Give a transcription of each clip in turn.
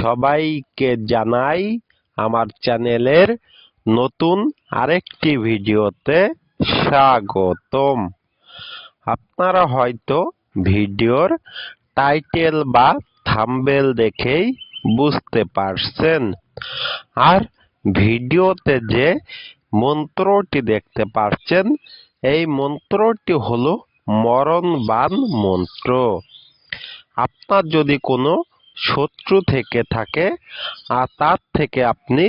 সবাইকে জানাই আমার চ্যানেলের নতুন আরেকটি ভিডিওতে স্বাগতম। আপনারা হয়তো ভিডিওর টাইটেল বা থাম্বেল দেখেই বুঝতে পারছেন। আর ভিডিওতে যে মন্ত্রটি দেখতে পাচ্ছেন এই মন্ত্রটি হলো মরণবান মন্ত্র। আপনার যদি কোনো শত্রু থেকে থাকে আর তার থেকে আপনি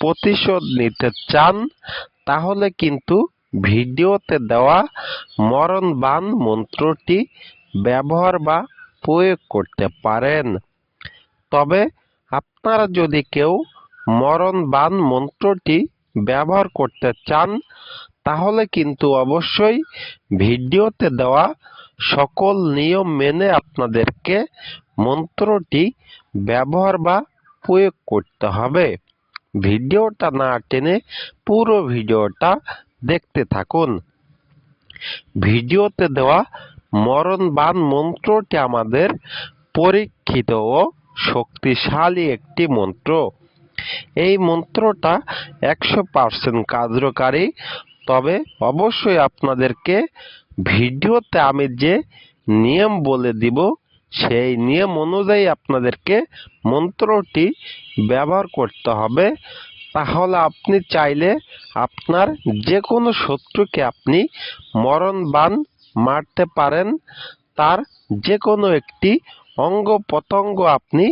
প্রতিশোধ নিতে চান, তাহলে কিন্তু ভিডিওতে দেওয়া মরণবান মন্ত্রটি ব্যবহার বা প্রয়োগ করতে পারেন। তবে আপনারা যদি কেউ মরণবান মন্ত্রটি ব্যবহার করতে চান, তাহলে কিন্তু অবশ্যই ভিডিওতে দেওয়া সকল নিয়ম মেনে আপনাদেরকে মন্ত্রটি ব্যবহার বা প্রয়োগ করতে হবে। ভিডিওটা না টেনে পুরো ভিডিওটা দেখতে থাকুন। ভিডিওতে দেওয়া মরণবান মন্ত্রটি আমাদের পরীক্ষিত ও শক্তিশালী একটি মন্ত্র। এই মন্ত্রটা একশো পার্সেন্ট কার্যকারী। তবে অবশ্যই আপনাদেরকে ভিডিওতে আমি যে নিয়ম বলে দিব সেই নিয়ম অনুযায়ী আপনাদেরকে মন্ত্রটি ব্যবহার করতে হবে। তাহলে আপনি চাইলে আপনার যে কোনো শত্রুকে আপনি মরণবান মারতে পারেন। তার যে কোনো একটি অঙ্গ প্রত্যঙ্গ আপনি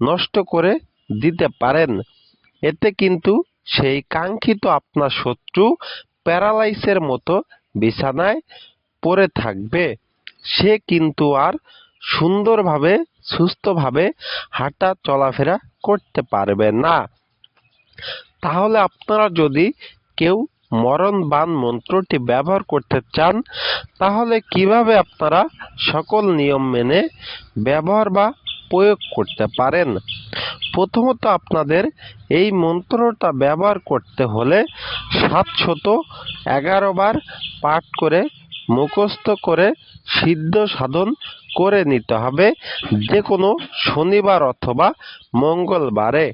নষ্ট করে দিতে পারেন। এতে কিন্তু সেই কাঙ্ক্ষিত আপনার শত্রু প্যারালাইসের মতো বিছানায় পড়ে থাকবে। সে কিন্তু আর সুন্দরভাবে, সুস্থভাবে হাঁটা চলাফেরা করতে পারবে না। তাহলে আপনারা যদি কেউ মরণবান মন্ত্রটি ব্যবহার করতে চান, তাহলে কীভাবে আপনারা সকল নিয়ম মেনে ব্যবহার বা প্রয়োগ করতে পারেন? প্রথমত আপনাদের এই মন্ত্রটা ব্যবহার করতে হলে সাতশত এগারো বার পাঠ করে মুখস্থ করে সিদ্ধ সাধন করে নিতে হবে যে কোনো শনিবার অথবা মঙ্গলবারে।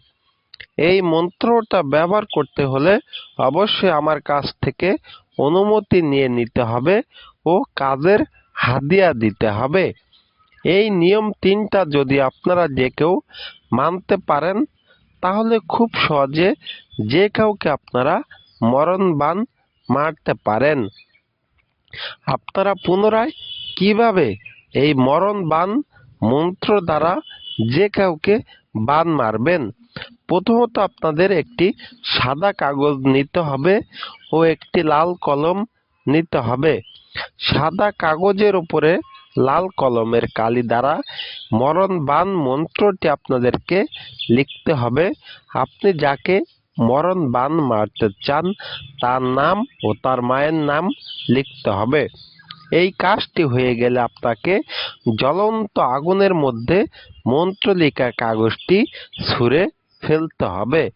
এই মন্ত্রটা ব্যবহার করতে হলে অবশ্যই আমার কাছ থেকে অনুমতি নিয়ে নিতে হবে ও কাজের হাদিয়া দিতে হবে। এই নিয়ম তিনটা যদি আপনারা যে কেউ মানতে পারেন, তাহলে খুব সহজে যে কাউকে আপনারা মরণবান মারতে পারেন। আপনারা পুনরায় কীভাবে এই মরণবান মন্ত্র দ্বারা যে কাউকে বান মারবেন? প্রথমত আপনাদের একটি সাদা কাগজ নিতে হবে ও একটি লাল কলম নিতে হবে। সাদা কাগজের উপরে লাল কলমের কালি দ্বারা মরণবান মন্ত্রটি আপনাদেরকে লিখতে হবে। আপনি যাকে মরণ বান মারতে চান, তার নাম ও তার মায়ের নাম লিখতে হবে। এই কাজটি হয়ে গেলে আপনাকে জ্বলন্ত আগুনের মধ্যে মন্ত্রলিকা কাগজটি ছুঁড়ে ফেলতে হবে।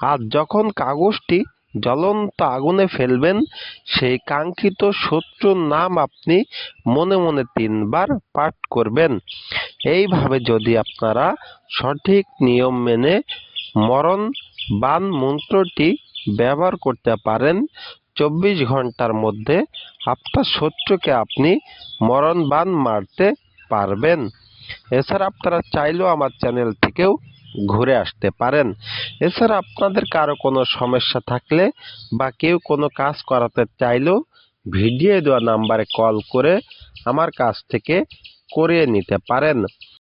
আর যখন কাগজটি জ্বলন্ত আগুনে ফেলবেন, সেই কাঙ্ক্ষিত শত্রুর নাম আপনি মনে মনে তিনবার পাঠ করবেন। এইভাবে যদি আপনারা সঠিক নিয়ম মেনে মরণ বান মন্ত্রটি ব্যবহার করতে পারেন চব্বিশ ঘণ্টার মধ্যে। আপনার শত্রুকে আপনি মরণ বান মারতে পারবেন। এছাড়া আপনারা চাইলেও আমার চ্যানেল থেকেও ঘুরে আসতে পারেন। এছাড়া আপনাদের কারও কোনো সমস্যা থাকলে বা কেউ কোনো কাজ করাতে চাইলেও ভিডিও দেওয়া নাম্বারে কল করে আমার কাছ থেকে করিয়ে নিতে পারেন।